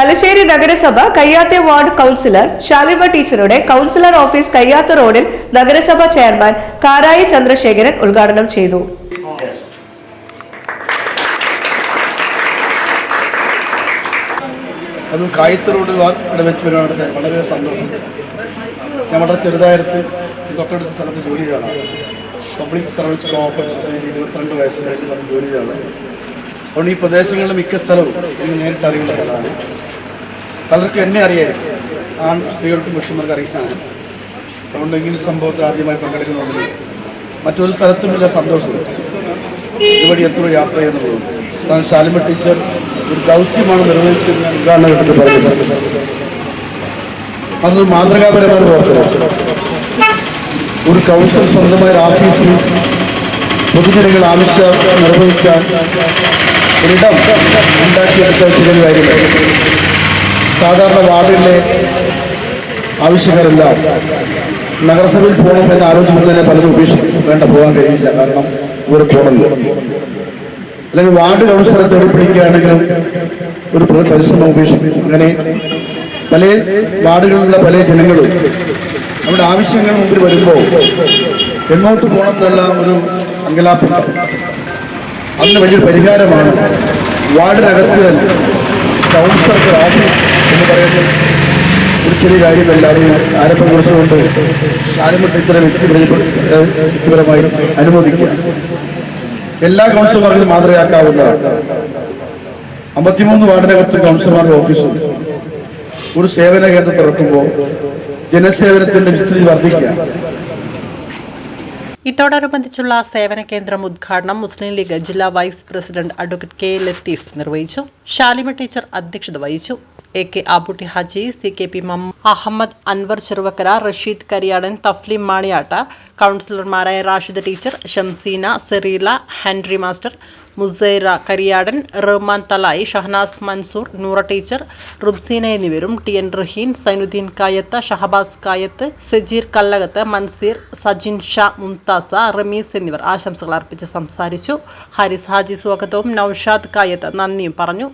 തലശ്ശേരി നഗരസഭ കയ്യാത്തെ ward councillor ശാലിവ ടീച്ചറുടെ councillor office കയ്യാത്ത റോഡിൽ നഗരസഭ ചെയർമാൻ കാരായി ചന്ദ്രശേഖരൻ ഉദ്ഘാടനം ചെയ്തു. അത് റോഡിൽ ഇവിടെ വെച്ച് വരുവാണെങ്കിൽ വളരെ സന്തോഷം. വളരെ ചെറുതായിരത്തിൽ തൊട്ടടുത്ത സ്ഥലത്ത് ജോലി ചെയ്യണം പബ്ലിക് സർവീസ് കോപ്പറേഷൻ സൊസൈറ്റി ഇരുപത്തിരണ്ട് വയസ്സിലായിട്ട് നമ്മൾ ജോലി ചെയ്യണം അതുകൊണ്ട് ഈ പ്രദേശങ്ങളിലെ മിക്ക സ്ഥലവും ഇന്ന് നേരിട്ട് അറിയുന്ന പലർക്കും എന്നെ അറിയായിരിക്കും ആൺ സ്ത്രീകൾക്കും പുരുഷന്മാർക്ക് അറിയാനാണ് അതുകൊണ്ട് ഇങ്ങനെ സംഭവത്തിൽ ആദ്യമായി പങ്കെടുക്കുന്നതിൽ മറ്റൊരു സ്ഥലത്തുമില്ല സന്തോഷം ഇതുവഴി എത്ര യാത്ര ചെയ്യുന്ന പോകുന്നു ശാലിമ ടീച്ചർ ഒരു ദൗത്യമാണ് നിർവഹിച്ചത്. ഞാൻ ഉദ്ഘാടന ഘട്ടത്തിൽ പറയുന്നത് അതൊരു മാതൃകാപരമായ പ്രവർത്തനം. ഒരു കൗൺസിൽ സ്വന്തമായ ഒരു ഓഫീസിൽ പൊതുജനങ്ങൾ ആവശ്യം നിർവഹിക്കാൻ ഒരിടം ഉണ്ടാക്കിയെടുത്ത ചില കാര്യങ്ങൾ. സാധാരണ വാർഡിലെ ആവശ്യക്കാരെല്ലാം നഗരസഭയിൽ പോകണം എന്ന് ആലോചിക്കുമ്പോൾ തന്നെ പലതും ഉപേക്ഷിക്കും. വേണ്ട പോകാൻ കഴിയില്ല. കാരണം ഇവർ പോകണമല്ലോ അല്ലെങ്കിൽ വാർഡ് കൗൺസിലറെ തേടി പിടിക്കുകയാണെങ്കിലും ഒരു പ്ര- പരിശ്രമം ഉപേക്ഷിക്കും. അങ്ങനെ പല വാർഡുകളിലുള്ള പല ജനങ്ങളും നമ്മുടെ ആവശ്യങ്ങൾ മുമ്പിൽ വരുമ്പോൾ എങ്ങോട്ട് പോകണം എന്നുള്ള ഒരു അങ്കലാപ്പം അതിന് വലിയൊരു പരിഹാരമാണ് വാർഡിനകത്ത് തന്നെ കൗൺസിലർക്ക് ഓഫീസ് എന്ന് പറയുന്നത് ഒരു ചെറിയ കാര്യമല്ല അത് ആരംഭം കുറിച്ചുകൊണ്ട് വ്യക്തിപര ഏഹ് വ്യക്തിപരമായി അനുമോദിക്കുക. എല്ലാ കൗൺസിലർമാർക്കും മാതൃകയാക്കാവുന്നതാണ് അമ്പത്തിമൂന്ന് വാർഡിനകത്ത് കൗൺസിലർമാരുടെ ഓഫീസുണ്ട് ഒരു സേവന കേന്ദ്രം തുറക്കുമ്പോൾ ജനസേവനത്തിന്റെ വിസ്തൃതി വർദ്ധിക്കുക. ഇതോടനുബന്ധിച്ചുള്ള സേവന കേന്ദ്രം ഉദ്ഘാടനം മുസ്ലിം ലീഗ് ജില്ലാ vice president advocate K Latheef നിർവഹിച്ചു. ഷാലിമ ടീച്ചർ അധ്യക്ഷത വഹിച്ചു. A K Abutty Haji C K P Ahammed Anwar Cheruvakkara Rasheed Kariyadan Thafleem Maniyatta കൗൺസിലർമാരായ Rashid teacher Shamseena Sereela Henry master Musaira Kariyadan Rahman Thalayi Shahanas Mansoor Noora teacher Rubseena എന്നിവരും T N Raheen Zainuddin Kayath Shahabas Kayath Sajeer Kallakath Manseer Sajin Sha Mumtaza Ramees എന്നിവർ ആശംസകൾ അർപ്പിച്ച് സംസാരിച്ചു ഹാരിസ് ഹാജി സ്വാഗതവും നൌഷാദ് കായത്ത് നന്ദിയും പറഞ്ഞു